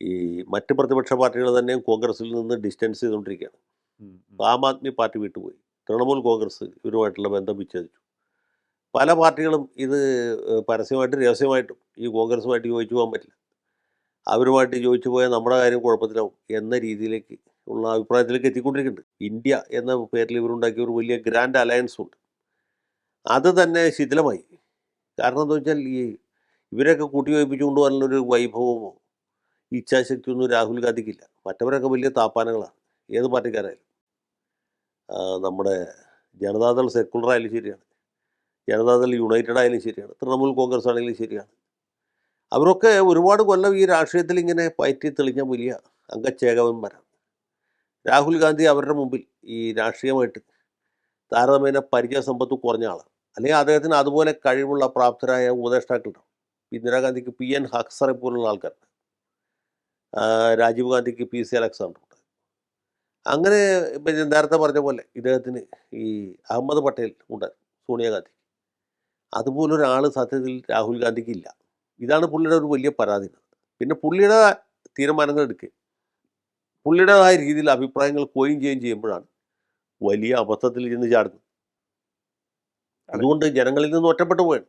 ഈ മറ്റ് പ്രതിപക്ഷ പാർട്ടികൾ തന്നെ കോൺഗ്രസിൽ നിന്ന് ഡിസ്റ്റൻസ് ചെയ്തുകൊണ്ടിരിക്കുകയാണ്. ആം ആദ്മി പാർട്ടി വിട്ടുപോയി. തൃണമൂൽ കോൺഗ്രസ് ഇവരുമായിട്ടുള്ള ബന്ധം വിച്ഛേദിച്ചു. പല പാർട്ടികളും ഇത് പരസ്യമായിട്ടും രഹസ്യമായിട്ടും ഈ കോൺഗ്രസുമായിട്ട് യോജിച്ചു പോകാൻ പറ്റില്ല. അവരുമായിട്ട് യോജിച്ചു പോയാൽ നമ്മുടെ കാര്യം കുഴപ്പത്തിലാവും എന്ന രീതിയിലേക്ക് ഉള്ള അഭിപ്രായത്തിലേക്ക് എത്തിക്കൊണ്ടിരിക്കുന്നുണ്ട്. ഇന്ത്യ എന്ന പേരിൽ ഇവരുണ്ടാക്കിയ ഒരു വലിയ ഗ്രാൻഡ് അലയൻസ് ഉണ്ട്. അത് തന്നെ ശിഥിലമായി. കാരണം എന്താ വെച്ചാൽ ഈ ഇവരെയൊക്കെ കൂട്ടി യോജിപ്പിച്ചു കൊണ്ടുപോകാനുള്ളൊരു വൈഭവമോ ഇച്ഛാശക്തിയൊന്നും രാഹുൽ ഗാന്ധിക്കില്ല. മറ്റവരൊക്കെ വലിയ താപ്പാനങ്ങളാണ് ഏത് പാർട്ടിക്കാരായാലും നമ്മുടെ ജനതാദൾ സെക്കുലർ ആയാലും ശരിയാണ്. ജനതാദൾ യുണൈറ്റഡ് ആയാലും ശരിയാണ്. തൃണമൂൽ കോൺഗ്രസ് ആണെങ്കിലും ശരിയാണ്. അവരൊക്കെ ഒരുപാട് കൊല്ലം ഈ രാഷ്ട്രീയത്തിൽ ഇങ്ങനെ പയറ്റി തെളിഞ്ഞ വലിയ അംഗച്ചേകവന്മാരാണ് രാഹുൽ ഗാന്ധി അവരുടെ മുമ്പിൽ ഈ രാഷ്ട്രീയമായിട്ട് താരതമ്യേന പരിചയ സമ്പത്ത് കുറഞ്ഞ ആളാണ് അല്ലെങ്കിൽ അദ്ദേഹത്തിന് അതുപോലെ കഴിവുള്ള പ്രാപ്തരായ ഉപദേഷ്ടാക്കളുണ്ടാവും ഇന്ദിരാഗാന്ധിക്ക് പി എൻ ഹക്സറെ പോലുള്ള ആൾക്കാരുണ്ട് ആ, രാജീവ് ഗാന്ധിക്ക് പി. സി. അലക്സാണ്ടർ ഉണ്ട് അങ്ങനെ ഞാൻ നേരത്തെ പറഞ്ഞ പോലെ ഇദ്ദേഹത്തിന് ഈ അഹമ്മദ് പട്ടേൽ ഉണ്ട് സോണിയാഗാന്ധി അതുപോലൊരാൾ സത്യത്തിൽ രാഹുൽ ഗാന്ധിക്ക് ഇല്ല. ഇതാണ് പുള്ളിയുടെ ഒരു വലിയ പരാതി. പിന്നെ പുള്ളിയുടെ തീരുമാനങ്ങൾ എടുക്കുക. പുള്ളിയുടേതായ രീതിയിൽ അഭിപ്രായങ്ങൾ കോയും ചെയ്യുകയും ചെയ്യുമ്പോഴാണ് വലിയ അബദ്ധത്തിൽ ചെന്ന് ചാടുന്നത്. അതുകൊണ്ട് ജനങ്ങളിൽ നിന്ന് ഒറ്റപ്പെട്ടു പോയാണ്.